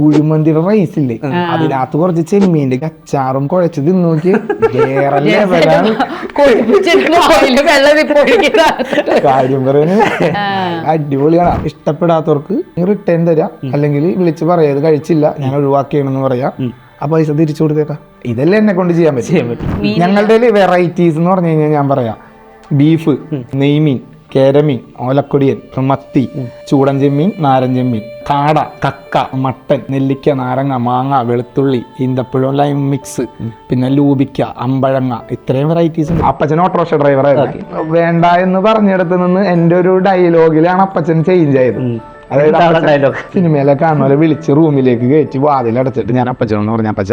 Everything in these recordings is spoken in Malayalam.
കുഴിമന്തിയുടെ റൈസ് ഇല്ലേ അതിനകത്ത് കുറച്ച് ചെമ്മീന്റെ അച്ചാറും കുഴച്ച് തിന്നോക്കി വേറെ ലെവലാണ്. കാര്യം പറയുന്നത് അടിപൊളിയാണ്. ഇഷ്ടപ്പെടാത്തവർക്ക് റിട്ടേൺ തരാം. അല്ലെങ്കിൽ വിളിച്ച് പറയാം. ഇത് കഴിച്ചില്ല. ഞാൻ ഒഴിവാക്കിയാണെന്ന് പറയാം. ആ പൈസ തിരിച്ചു കൊടുത്തേക്കാം. ഇതല്ലേ എന്നെ കൊണ്ട് ചെയ്യാൻ പറ്റും. ഞങ്ങളുടെ വെറൈറ്റീസ് എന്ന് പറഞ്ഞു കഴിഞ്ഞാൽ ഞാൻ പറയാം. ബീഫ് നെയ്മീൻ കേരമീൻ ഓലക്കൊടിയൻ മത്തി ചൂടൻ ചെമ്മീൻ നാരൻ ചെമ്മീൻ കാട കക്ക മട്ടൻ നെല്ലിക്ക നാരങ്ങ മാങ്ങ വെളുത്തുള്ളി ഈന്തപ്പഴം ലൈം മിക്സ് പിന്നെ ലൂബിക്ക അമ്പഴങ്ങ ഇത്രയും വെറൈറ്റീസ് ഉണ്ട്. അപ്പച്ചൻ ഓട്ടോറിക്ഷ ഡ്രൈവറായിരുന്നു വേണ്ട എന്ന് പറഞ്ഞിടത്ത് നിന്ന് എന്റെ ഒരു ഡയലോഗിലാണ് അപ്പച്ചൻ ചേഞ്ച് ആയത്. അതായത് അപ്പച്ചൻ സിനിമയിലെ കാണുന്നവരെ വിളിച്ച് റൂമിലേക്ക് കയറ്റി വാതിലടച്ചിട്ട് ഞാൻ അപ്പച്ചനോട് പറഞ്ഞ അപ്പച്ച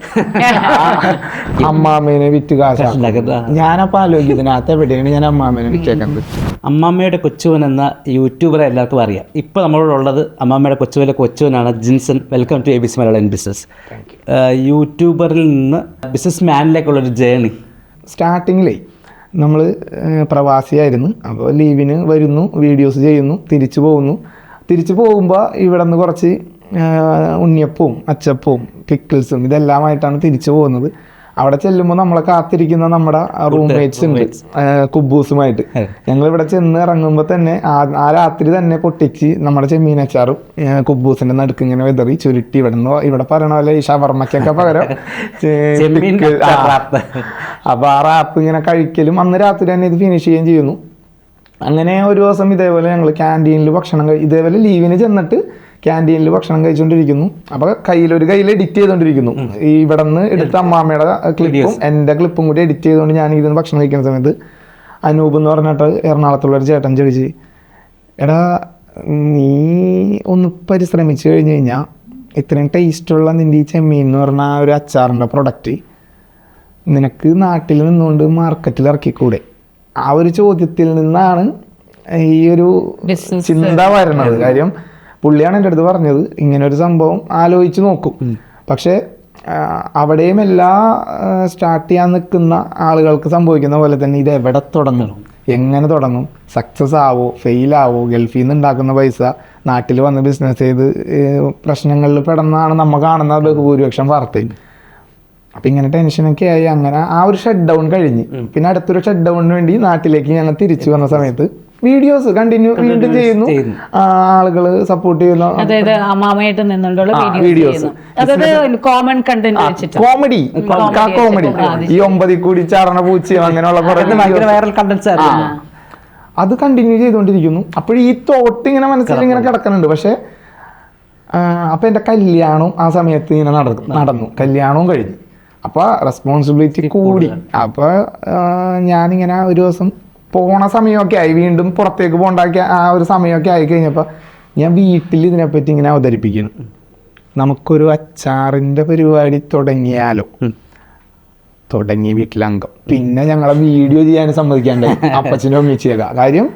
അമ്മാമ്മേനെ വിറ്റ് കാശാക്കും. ഞാനപ്പൊ ആലോചിക്കും ഇതിനകത്ത് എവിടെയാണ് ഞാൻ അമ്മാമ്മേനെ വിറ്റേക്കുന്നത് അമ്മാമ്മയുടെ കൊച്ചുവൻ എന്ന യൂട്യൂബറെ എല്ലാവർക്കും അറിയാം. നമ്മളോട് ഉള്ളത് അമ്മാമ്മയുടെ കൊച്ചുവിലെ കൊച്ചുവനാണ് Jinson. Welcome to A B C Malayalam business യൂട്യൂബറിൽ നിന്ന് ബിസിനസ് മാനിലേക്കുള്ളൊരു ജേണി. സ്റ്റാർട്ടിങ്ങിലേ നമ്മൾ പ്രവാസിയായിരുന്നു. അപ്പോൾ ലീവിന് വരുന്നു വീഡിയോസ് ചെയ്യുന്നു തിരിച്ചു പോകുന്നു. തിരിച്ചു പോകുമ്പോൾ ഇവിടെ നിന്ന് കുറച്ച് ഉണ്ണിയപ്പവും അച്ചപ്പവും പിക്കിൾസും ഇതെല്ലാമായിട്ടാണ് തിരിച്ചു പോകുന്നത്. അവിടെ ചെല്ലുമ്പോൾ നമ്മളെ കാത്തിരിക്കുന്ന നമ്മുടെ റൂംമേറ്റ്സ് ഉണ്ട്. കുബൂസുമായിട്ട്. ഞങ്ങൾ ഇവിടെ ചെന്ന് ഇറങ്ങുമ്പോൾ തന്നെ ആ- രാത്രി തന്നെ പൊട്ടിച്ച് നമ്മുടെ ചെമ്മീനച്ചാറും അച്ചാറും കുബൂസിന്റെ നടുക്ക് ഇങ്ങനെ വെതറി ചുരുട്ടി ഇവിടെ നിന്ന് ഇവിടെ പറയണ പോലെ ഈ ഷവർമ്മയ്ക്കൊക്കെ പകരം. അപ്പൊ ആ റാപ്പ് ഇങ്ങനെ കഴിക്കലും അന്ന് രാത്രി തന്നെ ഇത് ഫിനിഷ് ചെയ്യുകയും ചെയ്യുന്നു. അങ്ങനെ ഒരു ദിവസം ഇതേപോലെ ഞങ്ങൾ ക്യാന്റീനിൽ ഭക്ഷണം കഴി ഇതേപോലെ ലീവിന് ചെന്നിട്ട് ക്യാന്റീനിൽ ഭക്ഷണം കഴിച്ചുകൊണ്ടിരിക്കുന്നു അപ്പൊ കയ്യിൽ ഒരു കയ്യിൽ എഡിറ്റ് ചെയ്തുകൊണ്ടിരിക്കുന്നു ഈ ഇവിടെ നിന്ന് എടുത്ത അമ്മാമ്മയുടെ ക്ലിപ്പും എന്റെ ക്ലിപ്പും കൂടി എഡിറ്റ് ചെയ്തുകൊണ്ട് ഞാൻ ഇതിന് ഭക്ഷണം കഴിക്കുന്ന സമയത്ത് അനൂപ് എന്ന് പറഞ്ഞിട്ട് എറണാകുളത്തുള്ള ഒരു ചേട്ടൻ ചോദിച്ച് എടാ നീ ഒന്ന് പരിശ്രമിച്ചു കഴിഞ്ഞ് കഴിഞ്ഞാൽ ഇത്രയും ടേസ്റ്റുള്ള നിന്റെ ഈ ചെമ്മീൻ എന്ന് പറഞ്ഞ ഒരു അച്ചാറിന്റെ പ്രൊഡക്റ്റ് നിനക്ക് നാട്ടിൽ നിന്നുകൊണ്ട് മാർക്കറ്റിൽ ഇറക്കിക്കൂടെ? ആ ഒരു ചോദ്യത്തിൽ നിന്നാണ് ഈ ഒരു. ചിന്ത വരണത് കാര്യം പുള്ളിയാണ് എന്റെ അടുത്ത് പറഞ്ഞത് ഇങ്ങനെ ഒരു സംഭവം ആലോചിച്ച് നോക്കും. പക്ഷേ അവിടെയും എല്ലാ സ്റ്റാർട്ട് ചെയ്യാൻ നിൽക്കുന്ന ആളുകൾക്ക് സംഭവിക്കുന്ന പോലെ തന്നെ ഇത് എവിടെ തുടങ്ങും? എങ്ങനെ തുടങ്ങും? സക്സസ് ആവോ? ഫെയിൽ ആവോ? ഗൾഫിൽ നിന്ന് ഉണ്ടാക്കുന്ന പൈസ നാട്ടിൽ വന്ന് ബിസിനസ് ചെയ്ത് പ്രശ്നങ്ങളിൽ പെടുന്നതാണ് നമ്മൾ കാണുന്ന ബഹുഭൂരിപക്ഷം വാർത്തയും. അപ്പൊ ഇങ്ങനെ ടെൻഷനൊക്കെ ആയി. അങ്ങനെ ആ ഒരു ഷട്ട് ഡൗൺ കഴിഞ്ഞ് പിന്നെ അടുത്തൊരു ഷട്ട് ഡൗണിന് വേണ്ടി നാട്ടിലേക്ക് ഞങ്ങൾ തിരിച്ചു വന്ന സമയത്ത് വീഡിയോസ് കണ്ടിന്യൂ വീണ്ടും ചെയ്യുന്നു. ആളുകൾ ആളുകൾ സപ്പോർട്ട് ചെയ്യുന്നു. അതായത് അമ്മാമയായിട്ട് നിന്നുകൊണ്ടുള്ള വീഡിയോസ് അതായത് കോമൺ കണ്ടന്റ് വെച്ചിട്ട്. കോമഡി കോമഡി ഈ ഒമ്പതിൽ കൂടി ചാടണ പൂച്ചയോ അങ്ങനെയുള്ള കുറെ വൈറൽ കണ്ടന്റ്സ് ആയിരുന്നു. അത് കണ്ടിന്യൂ ചെയ്തുകൊണ്ടിരിക്കുന്നു. അപ്പോൾ ഈ തോട്ട് ഇങ്ങനെ മനസ്സിൽ ഇങ്ങനെ കിടക്കുന്നുണ്ട്. പക്ഷെ അപ്പൊ എന്റെ കല്യാണവും ആ സമയത്ത് ഇങ്ങനെ നടന്നു. നടന്നു. കല്യാണവും കഴിഞ്ഞു. അപ്പൊ റെസ്പോൺസിബിലിറ്റി കൂടി. അപ്പൊ ആ, ഞാനിങ്ങനെ ഒരു ദിവസം പോണ സമയമൊക്കെ ആയി. വീണ്ടും പുറത്തേക്ക് പോണ്ടാക്കിയ ആ ഒരു സമയമൊക്കെ ആയി കഴിഞ്ഞപ്പോൾ ഞാൻ വീട്ടിൽ ഇതിനെപ്പറ്റി ഇങ്ങനെ അവതരിപ്പിക്കുന്നു. നമുക്കൊരു അച്ചാറിന്റെ പരിപാടി തുടങ്ങിയാലോ? തുടങ്ങി വീട്ടിലംഗം. പിന്നെ ഞങ്ങളെ വീഡിയോ ചെയ്യാൻ സമ്മതിക്കാണ്ടായി. അപ്പച്ചനും അമ്മച്ചിയൊക്കെ കാര്യം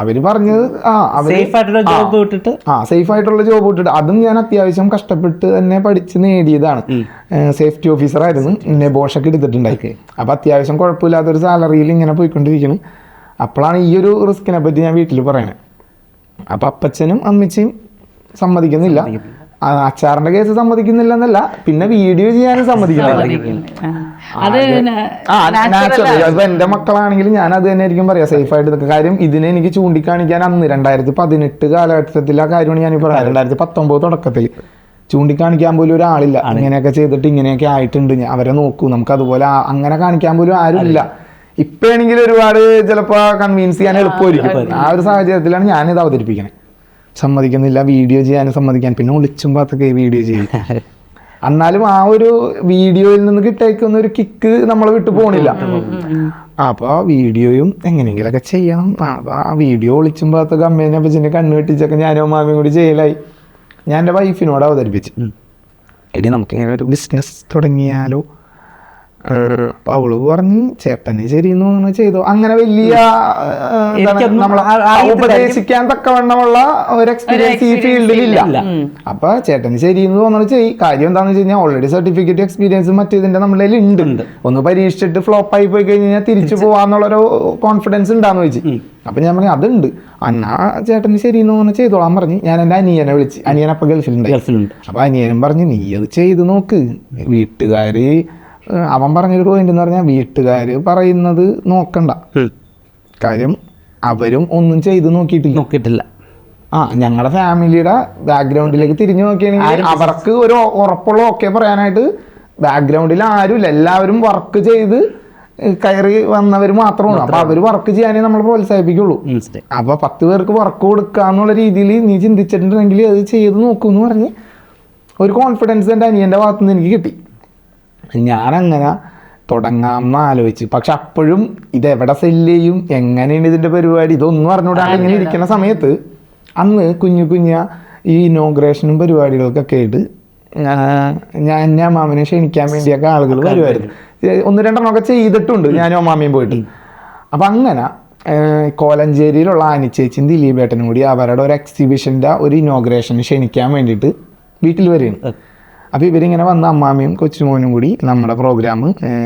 അവർ പറഞ്ഞത് ആ അവർ സേഫ് ആയിട്ടുള്ള ജോബ് വിട്ടിട്ട്? ആ സേഫ് ആയിട്ടുള്ള ജോബ് ഇട്ടിട്ട് അതും ഞാൻ അത്യാവശ്യം കഷ്ടപ്പെട്ട് തന്നെ പഠിച്ച് നേടിയതാണ്. സേഫ്റ്റി ഓഫീസർ ആയിരുന്നു. നെബോഷൊക്കെ എടുത്തിട്ടുണ്ടായി. അപ്പൊ അത്യാവശ്യം കുഴപ്പമില്ലാത്തൊരു സാലറിയിൽ ഇങ്ങനെ പോയിക്കൊണ്ടിരിക്കുന്നു അപ്പോഴാണ് ഈ ഒരു റിസ്കിനെ പറ്റി ഞാൻ വീട്ടിൽ പറയണേ. അപ്പൊ അപ്പച്ചനും അമ്മച്ചിയും സമ്മതിക്കുന്നില്ല. അച്ചാറിന്റെ കേസ് സമ്മതിക്കുന്നില്ല. എന്നല്ല പിന്നെ വീഡിയോ ചെയ്യാനും സമ്മതിക്കുന്നില്ല എന്റെ മക്കളാണെങ്കിലും ഞാൻ അത് തന്നെ ആയിരിക്കും പറയാം സേഫ് ആയിട്ട് നിൽക്കുക കാര്യം ഇതിനെ എനിക്ക് ചൂണ്ടിക്കാണിക്കാൻ അന്ന് രണ്ടായിരത്തി പതിനെട്ട് കാലഘട്ടത്തിൽ ആ കാര്യമാണ് ഞാൻ പറയാം രണ്ടായിരത്തി പത്തൊമ്പത് തുടക്കത്തിൽ ചൂണ്ടിക്കാണിക്കാൻ പോലും ഒരാളില്ല. ഇങ്ങനെയൊക്കെ ചെയ്തിട്ട് ഇങ്ങനെയൊക്കെ ആയിട്ടുണ്ട്. ഞാൻ അവരെ നോക്കൂ. നമുക്ക് അതുപോലെ അങ്ങനെ കാണിക്കാൻ പോലും ആരുമില്ല. ഇപ്പൊ ആണെങ്കിൽ ഒരുപാട് ചിലപ്പോ കൺവീൻസ് ചെയ്യാൻ എളുപ്പമായിരിക്കും. ആ ഒരു സാഹചര്യത്തിലാണ് ഞാനിത് അവതരിപ്പിക്കണേ. സമ്മതിക്കുന്നില്ല വീഡിയോ ചെയ്യാനും സമ്മതിക്കാൻ. പിന്നെ ഒളിച്ചും പാത്തൊക്കെ വീഡിയോ ചെയ്യും എന്നാലും ആ ഒരു വീഡിയോയിൽ നിന്ന് കിട്ടേക്കുന്ന ഒരു കിക്ക് നമ്മൾ വിട്ടു പോണില്ല. അപ്പൊ ആ വീഡിയോയും എങ്ങനെയെങ്കിലൊക്കെ ചെയ്യണം. ആ, അപ്പൊ ആ വീഡിയോ ഒളിച്ചും പാത്തൊക്കെ അമ്മേനെ അപ്പച്ചനെ കണ്ണു വെട്ടിച്ചൊക്കെ ഞാനും മാമയും കൂടി ചെയ്യലായി ഞാൻ എന്റെ വൈഫിനോട് അവതരിപ്പിച്ചു. എടി നമുക്ക് ഇങ്ങനെ ഒരു ബിസിനസ് തുടങ്ങിയാലോ? അപ്പൊ അവൾ പറഞ്ഞു ചേട്ടന് ശരിയെന്ന് തോന്നുന്നു ചെയ്തു. അങ്ങനെ വലിയ ഉപദേശിക്കാൻ തക്കവണ്ണമുള്ള ഒരു എക്സ്പീരിയൻസ് ഈ ഫീൽഡിൽ ഇല്ല. അപ്പൊ ചേട്ടന് ശരിയെന്ന് തോന്നുന്നു ചെയ് കാര്യം എന്താണെന്ന് വെച്ച് കഴിഞ്ഞാൽ ഓൾറെഡി സർട്ടിഫിക്കറ്റ് എക്സ്പീരിയൻസ് മറ്റേതിന്റെ നമ്മുടെ ഉണ്ട്. ഒന്ന് പരീക്ഷിച്ചിട്ട് ഫ്ലോപ്പ് ആയി പോയി കഴിഞ്ഞാൽ തിരിച്ചു പോവാന്നുള്ളൊരു കോൺഫിഡൻസ് ഉണ്ടാന്ന് വെച്ച്. അപ്പൊ ഞാൻ പറഞ്ഞു അതുണ്ട്. അന്നാ ചേട്ടന് ശരിയെന്ന് തോന്നുന്നു ചെയ്തോളാൻ പറഞ്ഞു. ഞാൻ എന്റെ അനിയനെ വിളിച്ച്. അനിയൻ അപ്പൊ ഗൾഫിലുണ്ട്. അപ്പൊ അനിയനും പറഞ്ഞു നീ അത് ചെയ്ത് നോക്ക്. വീട്ടുകാര് അവൻ പറഞ്ഞൊരു പോയിന്റ് എന്ന് പറഞ്ഞാൽ വീട്ടുകാർ പറയുന്നത് നോക്കണ്ട. കാര്യം അവരും ഒന്നും ചെയ്ത് നോക്കിയിട്ടില്ല. നോക്കിയിട്ടില്ല. ആ ഞങ്ങളുടെ ഫാമിലിയുടെ ബാക്ക്ഗ്രൗണ്ടിലേക്ക് തിരിഞ്ഞു നോക്കിയാണെങ്കിൽ അവർക്ക് ഒരു ഉറപ്പുള്ള ഓക്കെ പറയാനായിട്ട് ബാക്ക്ഗ്രൗണ്ടിൽ ആരുമില്ല. എല്ലാവരും വർക്ക് ചെയ്ത് കയറി വന്നവർ മാത്രമാണ് അപ്പൊ അവർ വർക്ക് ചെയ്യാനേ നമ്മൾ പ്രോത്സാഹിപ്പിക്കുള്ളൂ. അപ്പൊ പത്ത് പേർക്ക് വർക്ക് കൊടുക്കുക എന്നുള്ള രീതിയിൽ നീ ചിന്തിച്ചിട്ടുണ്ടെങ്കിൽ അത് ചെയ്ത് നോക്കൂ എന്ന് പറഞ്ഞ് ഒരു കോൺഫിഡൻസ് എന്റെ അനിയന്റെ ഭാഗത്തുനിന്ന് എനിക്ക് കിട്ടി. ഞാനങ്ങനെ തുടങ്ങാമെന്ന് ആലോചിച്ച്. പക്ഷെ അപ്പോഴും ഇത് എവിടെ സെല്ല് ചെയ്യും? എങ്ങനെയാണ് ഇതിന്റെ പരിപാടി? ഇതൊന്നും അറിഞ്ഞുകൂടാ ഇങ്ങനെ ഇരിക്കുന്ന സമയത്ത് അന്ന് കുഞ്ഞു കുഞ്ഞ ഈ ഇനോഗ്രേഷനും പരിപാടികൾക്കൊക്കെ ആയിട്ട് ഞാൻ ഞാൻ മാമനെ അമ്മാമനെ ക്ഷണിക്കാൻ വേണ്ടിയൊക്കെ ആളുകൾ വരുമായിരുന്നു. ഒന്ന് രണ്ടെണ്ണമൊക്കെ ചെയ്തിട്ടുണ്ട് ഞാനും അമ്മാമയും പോയിട്ട്. അപ്പൊ അങ്ങനെ കോലഞ്ചേരിയിലുള്ള ആനിച്ചേച്ചിയും ദിലീപേട്ടനും കൂടി അവരുടെ ഒരു എക്സിബിഷന്റെ ഒരു ഇനോഗ്രേഷൻ ക്ഷണിക്കാൻ വേണ്ടിയിട്ട് വീട്ടിൽ വരികയാണ്. അപ്പൊ ഇവരിങ്ങനെ വന്ന അമ്മാമയും കൊച്ചുമോനും കൂടി നമ്മുടെ പ്രോഗ്രാം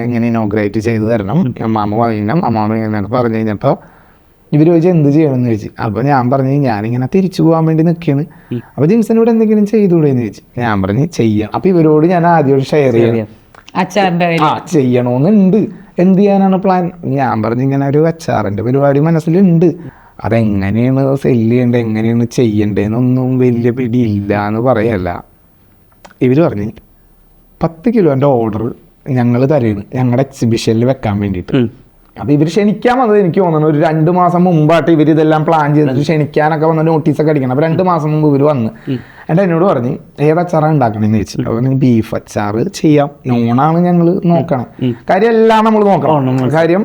ഇങ്ങനെ ഇനോഗ്രേറ്റ് ചെയ്ത് തരണം. അമ്മാമ പറയണം. അമ്മാമ ഇങ്ങനെ പറഞ്ഞു കഴിഞ്ഞപ്പോൾ ഇവർ ചോദിച്ചാൽ എന്ത് ചെയ്യണമെന്ന് ചോദിച്ചു? അപ്പൊ ഞാൻ പറഞ്ഞു ഞാനിങ്ങനെ തിരിച്ചു പോകാൻ വേണ്ടി നിൽക്കുകയാണ് അപ്പൊ ജിംസനോട് എന്തെങ്കിലും ചെയ്തുകൂടെ എന്ന് ചോദിച്ചു. ഞാൻ പറഞ്ഞു ചെയ്യാം. അപ്പൊ ഇവരോട് ഞാൻ ആദ്യം ഷെയർ ചെയ്യാം. ചെയ്യണോന്നുണ്ട് ആ ചെയ്യണമെന്നുണ്ട് എന്ത് ചെയ്യാനാണ് പ്ലാൻ ഞാൻ പറഞ്ഞു ഇങ്ങനെ ഒരു അച്ചാറിന്റെ പരിപാടി മനസ്സിലുണ്ട്. അതെങ്ങനെയാണ് സെല്ല് ചെയ്യേണ്ടത്? എങ്ങനെയാണ് ചെയ്യേണ്ടതെന്നൊന്നും വലിയ പിടിയില്ല എന്ന് പറയല്ല. ഇവർ പറഞ്ഞു പത്ത് കിലോന്റെ ഓർഡർ ഞങ്ങൾ തരുന്നു ഞങ്ങളുടെ എക്സിബിഷനിൽ വെക്കാൻ വേണ്ടിയിട്ട് അപ്പോൾ ഇവർ ക്ഷണിക്കാൻ വന്നത് എനിക്ക് തോന്നുന്നു ഒരു രണ്ട് മാസം മുമ്പായിട്ട് ഇവർ ഇതെല്ലാം പ്ലാൻ ചെയ്തിട്ട് ക്ഷണിക്കാനൊക്കെ വന്ന നോട്ടീസൊക്കെ അടിക്കണം. അപ്പോൾ രണ്ട് മാസം മുമ്പ് ഇവർ വന്ന് എന്റെ എന്നോട് പറഞ്ഞ് ഏത് അച്ചാറാണ് ഉണ്ടാക്കണമെന്ന് ചോദിച്ചു. അപ്പൊ ബീഫ് അച്ചാർ ചെയ്യാം നോണാണ് ഞങ്ങൾ നോക്കണം. കാര്യം എല്ലാം നമ്മൾ നോക്കണം. കാര്യം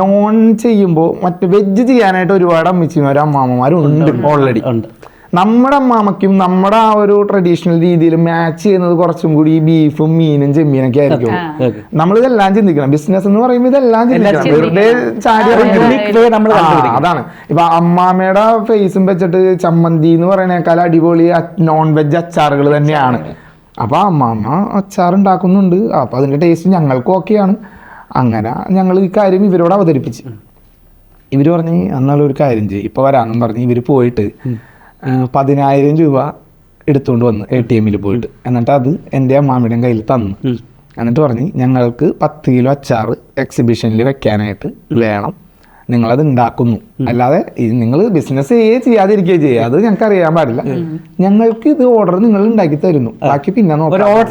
നോൺ ചെയ്യുമ്പോൾ മറ്റ് വെജ് ചെയ്യാനായിട്ട് ഒരുപാട് അമ്മച്ചിമാരും അമ്മാമ്മമാരും ഉണ്ട് ഓൾറെഡി ഉണ്ട്. നമ്മുടെ അമ്മാമയ്ക്കും നമ്മുടെ ആ ഒരു ട്രഡീഷണൽ രീതിയിൽ മാച്ച് ചെയ്യുന്നത് കുറച്ചും കൂടി ഈ ബീഫും മീനും ചെമ്മീനൊക്കെ ആയിരിക്കും. നമ്മൾ ഇതെല്ലാം ചിന്തിക്കണം. ബിസിനസ് എന്ന് പറയുമ്പോൾ ഇതെല്ലാം ചിന്തിക്കണം. വെറുതെ ചാടി അതാണ്. ഇപ്പൊ അമ്മാമ്മയുടെ ഫേസും വെച്ചിട്ട് ചമ്മന്തി എന്ന് പറയുന്നേക്കാൾ അടിപൊളി നോൺ വെജ് അച്ചാറുകൾ തന്നെയാണ്. അപ്പൊ അമ്മാമ്മ അച്ചാർ ഉണ്ടാക്കുന്നുണ്ട്. അപ്പൊ അതിന്റെ ടേസ്റ്റ് ഞങ്ങൾക്കും ഓക്കെയാണ് അങ്ങനെ ഞങ്ങൾ ഈ കാര്യം ഇവരോട് അവതരിപ്പിച്ച്. ഇവർ പറഞ്ഞ് എന്നാലും ഒരു കാര്യം ചെയ്യും. ഇപ്പൊ വരാന്നും പറഞ്ഞ് ഇവർ പോയിട്ട് പതിനായിരം രൂപ എടുത്തുകൊണ്ട് വന്ന് എ ടി എമ്മിൽ പോയിട്ട്. എന്നിട്ട് അത് എന്റെ അമ്മാമിയുടെ കയ്യിൽ തന്നു. എന്നിട്ട് പറഞ്ഞ് ഞങ്ങൾക്ക് പത്ത് കിലോ അച്ചാറ് എക്സിബിഷനിൽ വെക്കാനായിട്ട് വേണം. നിങ്ങളത് ഉണ്ടാക്കുന്നു അല്ലാതെ നിങ്ങൾ ബിസിനസ് ചെയ്യേ ചെയ്യാതിരിക്കുകയോ ചെയ്യുക അത് ഞങ്ങൾക്ക് അറിയാൻ പാടില്ല. ഞങ്ങൾക്ക് ഇത് ഓർഡർ നിങ്ങൾ ഉണ്ടാക്കി തരുന്നു. ബാക്കി പിന്നെ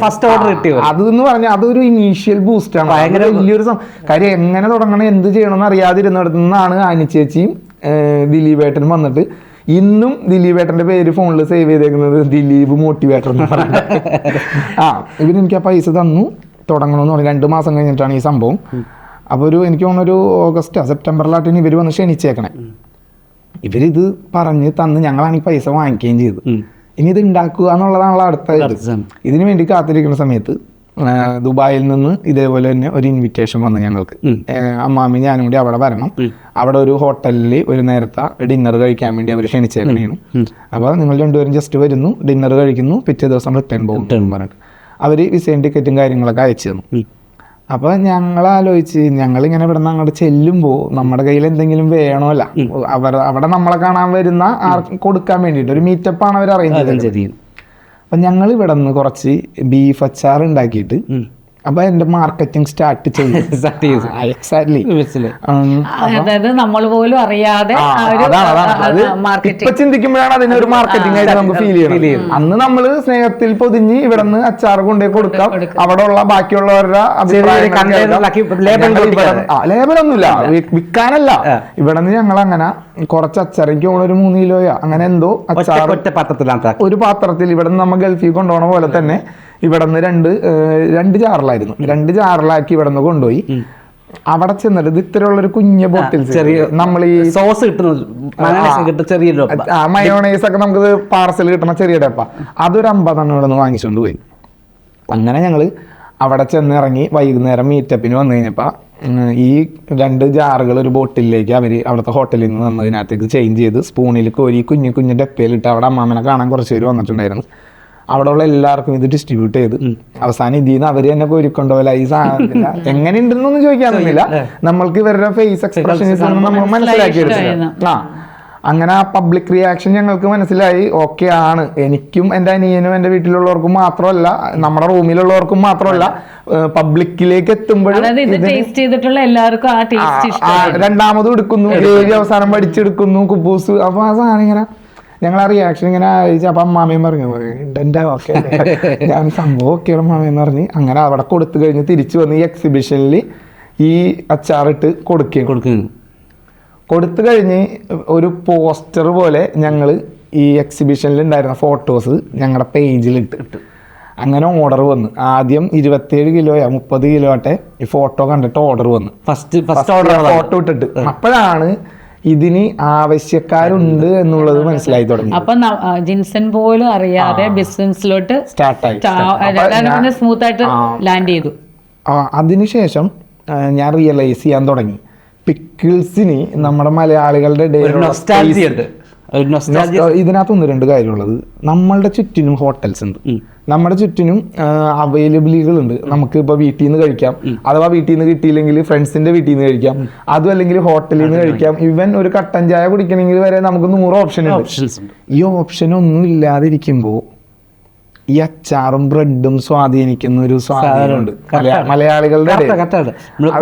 ഫസ്റ്റ് ഓർഡർ കിട്ടിയോ അത് എന്ന് പറഞ്ഞാൽ അതൊരു ഇനീഷ്യൽ ബൂസ്റ്റ് ആണ്. ഭയങ്കര വലിയൊരു കാര്യം എങ്ങനെ തുടങ്ങണം എന്ത് ചെയ്യണമെന്ന് അറിയാതിരുന്നിടത്തു നിന്നാണ് ആനിച്ചേച്ചിയും ദിലീപേട്ടനും വന്നിട്ട് ഇന്നും ദിലീപേട്ടന്റെ പേര് ഫോണിൽ സേവ് ചെയ്തേക്കുന്നത് ദിലീപ് മോട്ടിവേറ്റർ എന്ന് പറഞ്ഞിട്ട് ആ ഇവന് എനിക്ക് ആ പൈസ തന്നു തുടങ്ങണമെന്ന് പറഞ്ഞു. രണ്ട് മാസം കഴിഞ്ഞിട്ടാണ് ഈ സംഭവം. അപ്പോൾ ഒരു എനിക്ക് തോന്നുന്നൊരു ഓഗസ്റ്റ് സെപ്റ്റംബറിലാട്ടിന് ഇവർ വന്ന് ക്ഷണിച്ചേക്കണേ. ഇവരിത് പറഞ്ഞ് തന്ന് ഞങ്ങളാണ് ഈ പൈസ വാങ്ങിക്കുകയും ചെയ്തു ഇനി ഇത് ഉണ്ടാക്കുക എന്നുള്ളതാണല്ലോ അടുത്ത ഇത്. ഇതിനു വേണ്ടി കാത്തിരിക്കുന്ന സമയത്ത് ദുബായിൽ നിന്ന് ഇതേപോലെ തന്നെ ഒരു ഇൻവിറ്റേഷൻ വന്നു ഞങ്ങൾക്ക്. അമ്മാമി ഞാനും കൂടി അവിടെ വരണം. അവിടെ ഒരു ഹോട്ടലിൽ ഒരു നേരത്തെ ഡിന്നർ കഴിക്കാൻ വേണ്ടി അവർ ക്ഷണിച്ചേക്കണേനു. അപ്പോൾ നിങ്ങൾ രണ്ടുപേരും ജസ്റ്റ് വരുന്നു ഡിന്നർ കഴിക്കുന്നു പിറ്റേ ദിവസം റിട്ടേൺ പോകും പറഞ്ഞിട്ട്. അവർ വിസയും ടിക്കറ്റും കാര്യങ്ങളൊക്കെ അയച്ചു തന്നു. അപ്പൊ ഞങ്ങൾ ആലോചിച്ച് ഞങ്ങൾ ഇങ്ങനെ ഇവിടെ നിന്ന് അങ്ങോട്ട് ചെല്ലുമ്പോൾ നമ്മുടെ കയ്യിൽ എന്തെങ്കിലും വേണമല്ല അവർ അവിടെ നമ്മളെ കാണാൻ വരുന്ന ആർക്കും കൊടുക്കാൻ വേണ്ടിയിട്ട് ഒരു മീറ്റപ്പാണ് ആണ് അവർ അറേഞ്ച് ചെയ്തത് അപ്പൊ ഞങ്ങൾ ഇവിടെ നിന്ന് കുറച്ച് ബീഫ് അച്ചാർ ഉണ്ടാക്കിയിട്ട് അപ്പൊ എന്റെ മാർക്കറ്റിംഗ് സ്റ്റാർട്ട് ചെയ്തു. എക്സാക്ട്ലി അതായത് നമ്മൾ പോലും അറിയാതെ ഒരു ഇപ്പൊ ചിന്തിക്കുമ്പോഴാണ് അതിനൊരു മാർക്കറ്റിംഗ് ആയിട്ട് നമുക്ക് ഫീൽ ചെയ്യണം. അന്ന് നമ്മൾ സ്നേഹത്തിൽ പൊതിഞ്ഞ് ഇവിടെ നിന്ന് അച്ചാർ കൊണ്ടുപോയി കൊടുക്കാം. അവിടെ ഉള്ള ബാക്കിയുള്ളവരുടെ ലേബലൊന്നുമില്ല വിൽക്കാനല്ല ഇവിടെ നിന്ന് ഞങ്ങൾ അങ്ങനെ കുറച്ച് അച്ചാർ എനിക്ക് ഒരു മൂന്ന് കിലോയോ. അങ്ങനെ എന്തോ അച്ചാർ ഒറ്റ പാത്രത്തിലാണ് ഒരു പാത്രത്തിൽ ഇവിടെ നിന്ന് നമ്മൾ ഗൾഫിൽ കൊണ്ടുപോണ പോലെ തന്നെ ഇവിടെ നിന്ന് രണ്ട് രണ്ട് ജാറിലായിരുന്നു. രണ്ട് ജാറിലാക്കി ഇവിടെ നിന്ന് കൊണ്ടുപോയി അവിടെ ചെന്നിട്ട് ഇത് ഇത്തരമുള്ള ഒരു കുഞ്ഞ ബോട്ടിൽ ചെറിയ നമ്മൾ ഈ സോസ് കിട്ടുന്ന ഡബ്ബ. മയോണൈസ് ഒക്കെ നമുക്ക് പാർസൽ കിട്ടണ ചെറിയ ഡപ്പ. അതൊരു അമ്പതെണ്ണം ഇവിടെ നിന്ന് വാങ്ങിച്ചുകൊണ്ട് പോയി. അങ്ങനെ ഞങ്ങൾ അവിടെ ചെന്ന് ഇറങ്ങി വൈകുന്നേരം മീറ്റപ്പിന് വന്നു കഴിഞ്ഞപ്പോൾ ഈ രണ്ട് ജാറുകൾ ഒരു ബോട്ടിലേക്ക് അവർ അവിടുത്തെ ഹോട്ടലിൽ നിന്ന് വന്നതിനകത്തേക്ക് ചേഞ്ച് ചെയ്ത് സ്പൂണിൽ കോരി കുഞ്ഞു കുഞ്ഞു ഡപ്പയിലിട്ട് അവിടെ അമ്മാമനെ കാണാൻ കുറച്ച് പേര് വന്നിട്ടുണ്ടായിരുന്നു. അവിടെ ഉള്ള എല്ലാവർക്കും ഇത് ഡിസ്ട്രിബ്യൂട്ട് ചെയ്ത്. അവസാനം ഇതിൽ നിന്ന് അവർ തന്നെ കോരിക്കൊണ്ടുപോല ഈ സാധനത്തില്ല. എങ്ങനെ ഉണ്ടെന്നൊന്നും ചോദിക്കാറില്ല നമ്മൾക്ക് ഇവരുടെ ഫേസ് എക്സ്പ്രഷൻസ് നമ്മൾ ആ. അങ്ങനെ ആ പബ്ലിക് റിയാക്ഷൻ ഞങ്ങൾക്ക് മനസ്സിലായി. ഓക്കെ ആണ്. എനിക്കും എന്റെ അനിയനും എന്റെ വീട്ടിലുള്ളവർക്കും മാത്രമല്ല നമ്മുടെ റൂമിലുള്ളവർക്കും മാത്രമല്ല പബ്ലിക്കിലേക്ക് എത്തുമ്പോഴും രണ്ടാമത് എടുക്കുന്നു. അവസാനം പഠിച്ചെടുക്കുന്നു. കുബൂസ്. അപ്പൊ ആ സാധനം ഇങ്ങനെ ഞങ്ങൾ ആ റിയാക്ഷൻ ഇങ്ങനെ അയച്ചു അപ്പം അമ്മാമയും പറഞ്ഞു എന്റെ ഓക്കെ ഞാൻ സംഭവം ഓക്കെ അമ്മാമയെന്ന് പറഞ്ഞ് അങ്ങനെ അവിടെ കൊടുത്തു കഴിഞ്ഞ് തിരിച്ചു വന്ന് ഈ എക്സിബിഷനിൽ ഈ അച്ചാറിട്ട് കൊടുക്കുകയും. കൊടുക്കുന്നു കൊടുത്തു കഴിഞ്ഞ് ഒരു പോസ്റ്റർ പോലെ ഞങ്ങൾ ഈ എക്സിബിഷനിൽ ഉണ്ടായിരുന്ന ഫോട്ടോസ് ഞങ്ങളുടെ പേജിൽ ഇട്ട്. അങ്ങനെ ഓർഡർ വന്നു. ആദ്യം ഇരുപത്തിയേഴ് കിലോയാ മുപ്പത് കിലോ ആട്ടെ ഈ ഫോട്ടോ കണ്ടിട്ട് ഓർഡർ വന്നു. ഫസ്റ്റ് ഫസ്റ്റ് ഓർഡർ ഫോട്ടോ ഇട്ടിട്ട്. അപ്പോഴാണ് ഇതിന് ആവശ്യക്കാരുണ്ട് എന്നുള്ളത് മനസ്സിലായി തുടങ്ങി. അപ്പൊ ജിൻസൺ പോലും അറിയാതെ ബിസിനസ്സിലോട്ട് സ്റ്റാർട്ടായി സ്മൂത്ത് ആയിട്ട് ലാൻഡ് ചെയ്തു. അതിനുശേഷം ആ, ഞാൻ റിയലൈസ് ചെയ്യാൻ തുടങ്ങി. പിക്കിൾസിന് നമ്മുടെ മലയാളികളുടെ ഇതിനകത്ത് ഒന്ന് രണ്ട് കാര്യമുള്ളത്. നമ്മളുടെ ചുറ്റിനും ഹോട്ടൽസ് ഉണ്ട്. നമ്മുടെ ചുറ്റിനും അവൈലബിളുകളുണ്ട് ഉണ്ട് നമുക്ക് ഇപ്പൊ വീട്ടിൽ നിന്ന് കഴിക്കാം അഥവാ വീട്ടിൽ നിന്ന് കിട്ടിയില്ലെങ്കിൽ ഫ്രണ്ട്സിന്റെ വീട്ടിൽ നിന്ന് കഴിക്കാം അതും അല്ലെങ്കിൽ ഹോട്ടലിൽ നിന്ന് കഴിക്കാം. ഇവൻ ഒരു കട്ടൻ ചായ കുടിക്കണമെങ്കിൽ വരെ നമുക്ക് നൂറ് ഓപ്ഷൻ ഉണ്ട്. ഈ ഓപ്ഷൻ ഒന്നും ഇല്ലാതിരിക്കുമ്പോൾ ഈ അച്ചാറും ബ്രെഡും സ്വാധീനിക്കുന്ന ഒരു സ്വാധീനമുണ്ട് മലയാ- മലയാളികളുടെ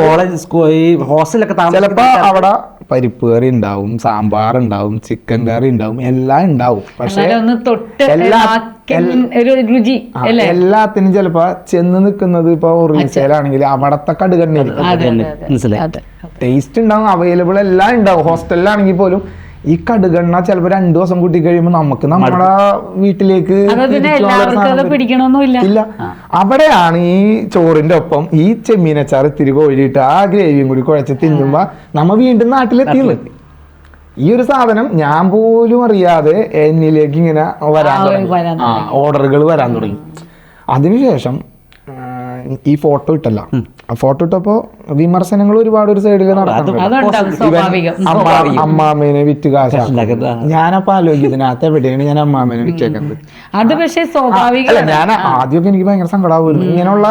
കോളേജ് ഹോസ്റ്റലൊക്കെ ചിലപ്പോ അവിടെ പരിപ്പ് കറി ഉണ്ടാവും സാമ്പാർ ഉണ്ടാവും ചിക്കൻ കറി ഉണ്ടാവും എല്ലാം ഉണ്ടാവും. പക്ഷെ എല്ലാത്തിനും ചിലപ്പോ ചെന്ന് നിൽക്കുന്നത് ഇപ്പൊ ഒറീസയിലാണെങ്കിൽ ആണെങ്കിൽ അവിടത്തെ കടുകണ്ണി ടേസ്റ്റ് ഉണ്ടാവും അവൈലബിൾ എല്ലാം ഉണ്ടാവും. ഹോസ്റ്റലിലാണെങ്കിൽ പോലും ഈ കടുകണ്ണ ചിലപ്പോ രണ്ടു ദിവസം കൂട്ടി കഴിയുമ്പോൾ നമുക്ക് നമ്മുടെ വീട്ടിലേക്ക് ഇല്ല. അവിടെയാണ് ഈ ചോറിന്റെ ഒപ്പം ഈ ചെമ്മീനച്ചാർ ഇത്തിരി കോഴിയിട്ട് ആ ഗ്രേവിയും കൂടി കുഴച്ച് തിന്നുമ്പോ നമ്മ വീണ്ടും നാട്ടിലെത്തിയുള്ളു ഈ ഒരു സാധനം ഞാൻ പോലും അറിയാതെ എന്നിലേക്ക് ഇങ്ങനെ വരാൻ തുടങ്ങി. ഓർഡറുകൾ വരാൻ തുടങ്ങി. അതിനുശേഷം ഈ ഫോട്ടോ ഇട്ടല്ല. ഫോട്ടോ ഇട്ടപ്പോ വിമർശനങ്ങൾ ഒരുപാട് ഒരു സൈഡിൽ നടക്കുന്നുണ്ട്. അമ്മാമേനെ വിറ്റ് കാശ. ഞാനപ്പോ ആലോചിക്കും ഇതിനകത്ത് എവിടെയാണ് ഞാൻ അമ്മാമേനെ വിറ്റേക്കുന്നത് അത് പക്ഷേ സ്വാഭാവിക ഞാൻ ആദ്യമൊക്കെ എനിക്ക് ഭയങ്കര സങ്കടാവുന്നു ഇങ്ങനെയുള്ള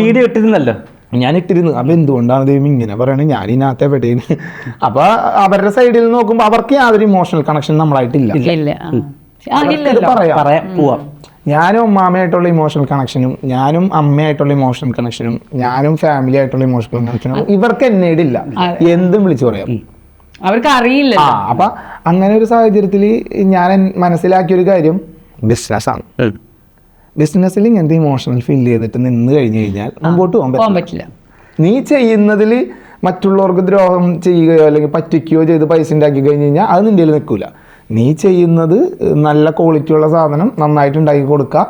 വീഡിയോ ഇട്ടിരുന്നല്ലോ? ഞാൻ ഇട്ടിരുന്നു. അപ്പൊ എന്തുകൊണ്ടാണ് ദൈവം ഇങ്ങനെ പറയണത് ഞാൻ ഇതിനകത്ത് എവിടെയാണ്? അപ്പൊ അവരുടെ സൈഡിൽ നോക്കുമ്പോ അവർക്ക് യാതൊരു ഇമോഷണൽ കണക്ഷൻ നമ്മളായിട്ടില്ല. പറയാം. പോവാം. ഞാനും അമ്മാമയായിട്ടുള്ള ഇമോഷണൽ കണക്ഷനും ഞാനും അമ്മയായിട്ടുള്ള ഇമോഷണൽ കണക്ഷനും ഞാനും ഫാമിലി ആയിട്ടുള്ള ഇമോഷണൽ കണക്ഷനും ഇവർക്ക് എന്നേടില്ല എന്തും വിളിച്ചു പറയാം. അവർക്ക് അറിയില്ല ആ അപ്പൊ അങ്ങനെ ഒരു സാഹചര്യത്തിൽ ഞാൻ മനസ്സിലാക്കിയൊരു മനസ്സിലാക്കിയ ഒരു കാര്യം ബിസിനസ്സാണ് ബിസിനസ്സിൽ ഇങ്ങനത്തെ ഇമോഷണൽ ഫീൽ ചെയ്തിട്ട് നിന്ന് കഴിഞ്ഞു കഴിഞ്ഞാൽ മുമ്പോട്ട് പോകാൻ പറ്റില്ല. നീ ചെയ്യുന്നതിൽ മറ്റുള്ളവർക്ക് ദ്രോഹം ചെയ്യുകയോ അല്ലെങ്കിൽ പറ്റിക്കുകയോ ചെയ്ത് പൈസ ഉണ്ടാക്കി കഴിഞ്ഞ് കഴിഞ്ഞാൽ അത് നിന്റെ നിൽക്കൂല. നിൽക്കില്ല നീ ചെയ്യുന്നത് നല്ല ക്വാളിറ്റിയുള്ള സാധനം നന്നായിട്ട് ഉണ്ടാക്കി കൊടുക്കുക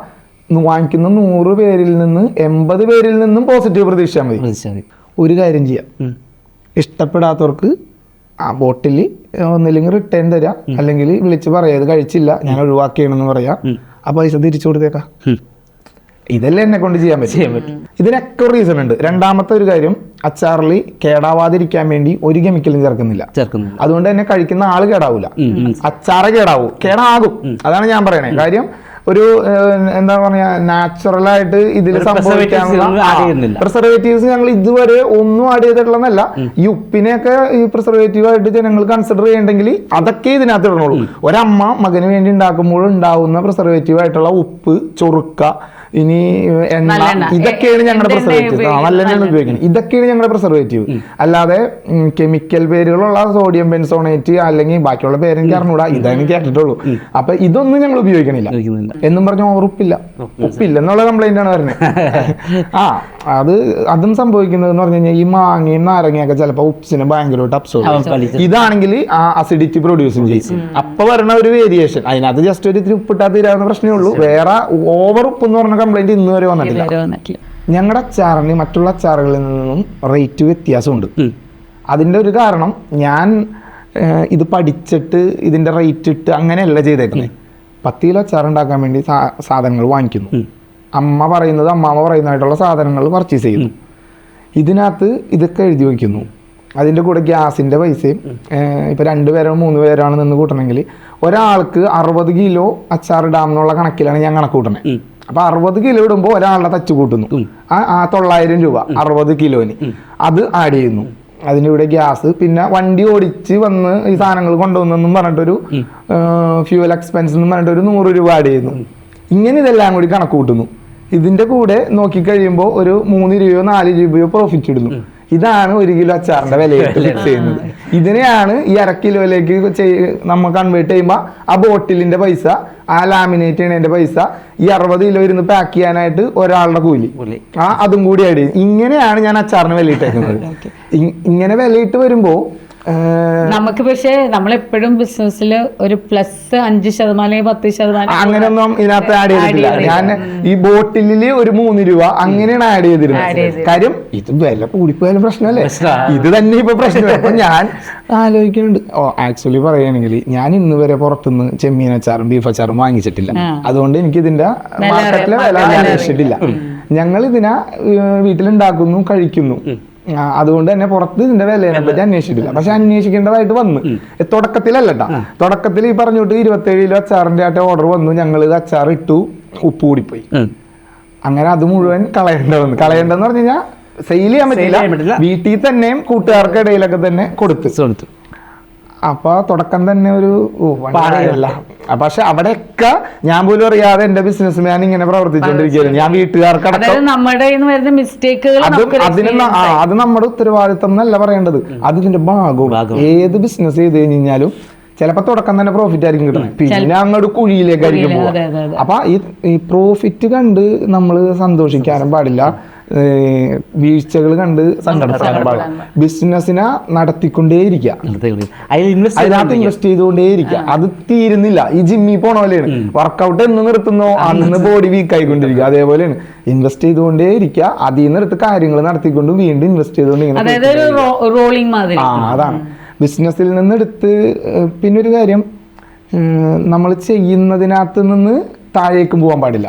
വാങ്ങിക്കുന്ന നൂറ് പേരിൽ നിന്ന് എൺപത് പേരിൽ നിന്നും പോസിറ്റീവ് പ്രതീക്ഷിച്ചാൽ മതി. ഒരു കാര്യം ചെയ്യാം. ഇഷ്ടപ്പെടാത്തവർക്ക് ആ ബോട്ടിൽ ഒന്നില്ലെങ്കിൽ റിട്ടേൺ തരാം. അല്ലെങ്കിൽ വിളിച്ച് പറയാം ഇത് കഴിച്ചില്ല ഞാൻ ഒഴിവാക്കിയാണെന്ന് പറയാം. ആ പൈസ തിരിച്ചു കൊടുത്തേക്കാം. ഇതല്ലേ എന്നെ കൊണ്ട് ചെയ്യാൻ പറ്റും. ഇതിനൊക്കെ റീസൺ ഉണ്ട്. രണ്ടാമത്തെ ഒരു കാര്യം അച്ചാറിൽ കേടാവാതിരിക്കാൻ വേണ്ടി ഒരു കെമിക്കലും ചേർക്കുന്നില്ല. അതുകൊണ്ട് തന്നെ കഴിക്കുന്ന ആൾ കേടാവൂല. അച്ചാറ് കേടാവൂ. കേടാകും. അതാണ് ഞാൻ പറയണേ. കാര്യം ഒരു എന്താ പറയാ നാച്ചുറൽ ആയിട്ട് ഇതിൽ സംഭവിക്കാനുള്ള. പ്രിസർവേറ്റീവ്സ് ഞങ്ങൾ ഇതുവരെ ഒന്നും ആഡ് ചെയ്തിട്ടുള്ളതല്ല. ഈ ഉപ്പിനെയൊക്കെ ഈ പ്രിസർവേറ്റീവ് ആയിട്ട് ജനങ്ങൾ കൺസിഡർ ചെയ്യണ്ടെങ്കിൽ അതൊക്കെ ഇതിനകത്ത് ഇടണുള്ളൂ. ഒരമ്മ മകന് വേണ്ടി ഉണ്ടാക്കുമ്പോൾ ഉണ്ടാവുന്ന പ്രിസർവേറ്റീവ് ആയിട്ടുള്ള ഉപ്പ് ചൊറുക്ക ഇനി എണ്ണ. ഇതൊക്കെയാണ് ഞങ്ങളുടെ പ്രിസർവേറ്റീവ് ആ നല്ലെണ്ണ? ഉപയോഗിക്കുന്നത് ഇതൊക്കെയാണ് ഞങ്ങളുടെ പ്രിസർവേറ്റീവ് അല്ലാതെ കെമിക്കൽ പേരുകളുള്ള സോഡിയം ബെൻസോണേറ്റ് അല്ലെങ്കിൽ ബാക്കിയുള്ള പേരെനിക്ക് അറിഞ്ഞൂടാ. ഇതാണ് കേട്ടിട്ടുള്ളൂ. അപ്പൊ ഇതൊന്നും ഞങ്ങൾ ഉപയോഗിക്കണില്ല. എന്നും പറഞ്ഞ ഉറപ്പില്ല. ഉപ്പില്ല എന്നുള്ള കംപ്ലൈന്റ് ആണ് വരുന്നത് ആ അത് അതും സംഭവിക്കുന്നത് എന്ന് പറഞ്ഞു കഴിഞ്ഞാൽ ഈ മാങ്ങയും നാരങ്ങയൊക്കെ ചിലപ്പോൾ ഉപ്പിനെ ഭയങ്കരമായിട്ട് അബ്സോർബ് ഇതാണെങ്കിൽ ആ അസിഡിറ്റി പ്രൊഡ്യൂസും ചെയ്യും. അപ്പൊ വരണ ഒരു വേരിയേഷൻ അതിനകത്ത് ജസ്റ്റ് ഒരു ഇത്തിരി ഉപ്പിട്ടാ തീരാവുന്ന പ്രശ്നമേ ഉള്ളൂ. വേറെ ഓവർ ഉപ്പ് എന്ന് പറഞ്ഞ കംപ്ലൈന്റ് ഇന്ന് വരെ വന്നിട്ടില്ല. ഞങ്ങളുടെ ചാറിന് മറ്റുള്ള ചാറുകളിൽ നിന്നും റേറ്റ് വ്യത്യാസമുണ്ട്. അതിന്റെ ഒരു കാരണം ഞാൻ ഇത് പഠിച്ചിട്ട് ഇതിന്റെ റേറ്റ് ഇട്ട് അങ്ങനെയല്ല ചെയ്തേക്കുന്നത് പത്ത് കിലോ അച്ചാർ ഉണ്ടാക്കാൻ വേണ്ടി സാധനങ്ങൾ വാങ്ങിക്കുന്നു. അമ്മ പറയുന്നത് അമ്മാമ്മ പറയുന്നതായിട്ടുള്ള സാധനങ്ങൾ പർച്ചേസ് ചെയ്യുന്നു. ഇതിനകത്ത് ഇതൊക്കെ എഴുതി വയ്ക്കുന്നു അതിന്റെ കൂടെ ഗ്യാസിന്റെ പൈസയും ഇപ്പോൾ ഇപ്പൊ രണ്ട് പേരോ മൂന്ന് പേരാണ് നിന്ന് കൂട്ടണമെങ്കിൽ ഒരാൾക്ക് അറുപത് കിലോ അച്ചാർ ഇടാം എന്നുള്ള കണക്കിലാണ് ഞാൻ കണക്ക് കൂട്ടണത് അപ്പൊ അറുപത് കിലോ ഇടുമ്പോൾ ഒരാളുടെ തച്ച് കൂട്ടുന്നു. ആ തൊള്ളായിരം രൂപ അറുപത് കിലോന്. അത് ആഡ് ചെയ്യുന്നു. അതിന്റെ ഇവിടെ ഗ്യാസ് പിന്നെ വണ്ടി ഓടിച്ച് വന്ന് ഈ സാധനങ്ങൾ കൊണ്ടുവന്നെന്നും പറഞ്ഞിട്ടൊരു ഫ്യൂവൽ എക്സ്പെൻസ് എന്ന് പറഞ്ഞിട്ട് ഒരു നൂറ് രൂപ ആഡ് ചെയ്യുന്നു. ഇങ്ങനെ ഇതെല്ലാം കൂടി കണക്ക് കൂട്ടുന്നു. ഇതിന്റെ കൂടെ നോക്കിക്കഴിയുമ്പോൾ ഒരു മൂന്ന് രൂപയോ നാല് രൂപയോ പ്രോഫിറ്റ് ഇടുന്നു. ഇതാണ് ഒരു കിലോ അച്ചാറിന്റെ വിലയായിട്ട് ഫിക്സ് ചെയ്യുന്നത് ഇതിനെയാണ് ഈ അര കിലോയിലേക്ക് നമ്മൾ കൺവേർട്ട് ചെയ്യുമ്പോൾ ആ ബോട്ടിലിന്റെ പൈസ ആ ലാമിനേറ്റ് ചെയ്യണതിന്റെ പൈസ ഈ അറുപത് കിലോ ഇരുന്ന് പാക്ക് ചെയ്യാനായിട്ട് ഒരാളുടെ കൂലി. ആ അതും കൂടി ആഡ് ചെയ്യും ഇങ്ങനെയാണ് ഞാൻ അച്ചാറിന് വിലയിട്ടേക്കുന്നത് ഇങ്ങനെ വിലയിട്ട് വരുമ്പോ ഏഹ്, നമുക്ക് പക്ഷേ നമ്മളെപ്പോഴും ബിസിനസ്സിൽ ഒരു പ്ലസ് അഞ്ച് ശതമാനം പത്ത് ശതമാനം അങ്ങനെയൊന്നും ഇതിനകത്ത് ആഡ് ചെയ്തിട്ടില്ല. ഞാൻ ഈ ബോട്ടിലിൽ ഒരു മൂന്ന് രൂപ അങ്ങനെയാണ് ആഡ് ചെയ്തിരുന്നത്. കാര്യം ഇത് വില കൂടിപ്പോയാലും പ്രശ്നമല്ലേ? ഇത് തന്നെ ഇപ്പൊ പ്രശ്നം അപ്പൊ ഞാൻ ആലോചിക്കുന്നുണ്ട്. ഓ ആക്ച്വലി പറയുകയാണെങ്കിൽ ഞാൻ ഇന്ന് വരെ പുറത്തുനിന്ന് ചെമ്മീൻ അച്ചാറും ബീഫ് അച്ചാറും വാങ്ങിച്ചിട്ടില്ല. അതുകൊണ്ട് എനിക്ക് ഇതിന്റെ മാർക്കറ്റിലെ വില അന്വേഷിച്ചിട്ടില്ല. ഞങ്ങൾ ഇതിനെ വീട്ടിലുണ്ടാക്കുന്നു കഴിക്കുന്നു. അതുകൊണ്ട് തന്നെ പുറത്ത് ഇതിന്റെ വിലയെ പറ്റി അന്വേഷിച്ചിട്ടില്ല. പക്ഷെ അന്വേഷിക്കേണ്ടതായിട്ട് വന്ന്. തുടക്കത്തിലല്ലട്ടാ. തുടക്കത്തിൽ ഈ പറഞ്ഞിട്ട് ഇരുപത്തേഴ് കിലോ അച്ചാറിന്റെ ആട്ടെ ഓർഡർ വന്നു. ഞങ്ങൾ ഇത് അച്ചാർ ഇട്ടു ഉപ്പ് കൂടിപ്പോയി. അങ്ങനെ അത് മുഴുവൻ കളയേണ്ട വന്നു. കളയേണ്ടെന്ന് പറഞ്ഞു കഴിഞ്ഞാൽ സെയിൽ ചെയ്യാൻ പറ്റില്ല. വീട്ടിൽ തന്നെയും കൂട്ടുകാർക്ക് ഇടയിലൊക്കെ തന്നെ കൊടുത്തു. കൊടുത്തു. അപ്പൊ തുടക്കം തന്നെ ഒരു പാടയല്ല പക്ഷെ അവിടെയൊക്കെ ഞാൻ പോലും അറിയാതെ എന്റെ ബിസിനസ് മാൻ ഇങ്ങനെ പ്രവർത്തിച്ചുകൊണ്ടിരിക്കുകയായിരുന്നു. ഞാൻ വീട്ടുകാർക്കടക്കം നമ്മുടെ വരുന്ന മിസ്റ്റേക്കുകൾ അത് അതിന് ആ, അത് നമ്മുടെ ഉത്തരവാദിത്തം എന്നല്ല പറയേണ്ടത്. അത് ഇതിന്റെ ഭാഗവും. ഏത് ബിസിനസ് ചെയ്ത് കഴിഞ്ഞാലും ചിലപ്പോ തുടക്കം തന്നെ പ്രോഫിറ്റ് ആയിരിക്കും കിട്ടുന്നത്. പിന്നെ അങ്ങോട്ട് കുഴിയിലേക്കായിരിക്കും. അപ്പൊ ഈ ഈ പ്രോഫിറ്റ് കണ്ട് നമ്മൾ സന്തോഷിക്കാനും പാടില്ല. വീഴ്ചകൾ കണ്ട് സങ്കടപ്പെടാനും പാടില്ല ബിസിനസ്സിനെ നടത്തിക്കൊണ്ടേയിരിക്കുക ഇൻവെസ്റ്റ് അതിനകത്ത് ഇൻവെസ്റ്റ് ചെയ്തുകൊണ്ടേയിരിക്കുക അത് തീരുന്നില്ല. ഈ ജിമ്മിൽ പോണ പോലെയാണ്. വർക്കൗട്ട് എന്ന് നിർത്തുന്നോ. അന്ന് ബോഡി വീക്ക് ആയിക്കൊണ്ടിരിക്കുക അതേപോലെയാണ്. ഇൻവെസ്റ്റ് ചെയ്തുകൊണ്ടേ ഇരിക്കുക അതിൽ നിന്ന് എടുത്ത് കാര്യങ്ങൾ നടത്തിക്കൊണ്ട് വീണ്ടും ഇൻവെസ്റ്റ് ചെയ്തുകൊണ്ട് ഇങ്ങനെ ആ അതാണ്. ബിസിനസ്സിൽ നിന്നെടുത്ത് പിന്നെ ഒരു കാര്യം നമ്മൾ ചെയ്യുന്നതിനകത്ത് നിന്ന് താഴേക്കും പോകാൻ പാടില്ല.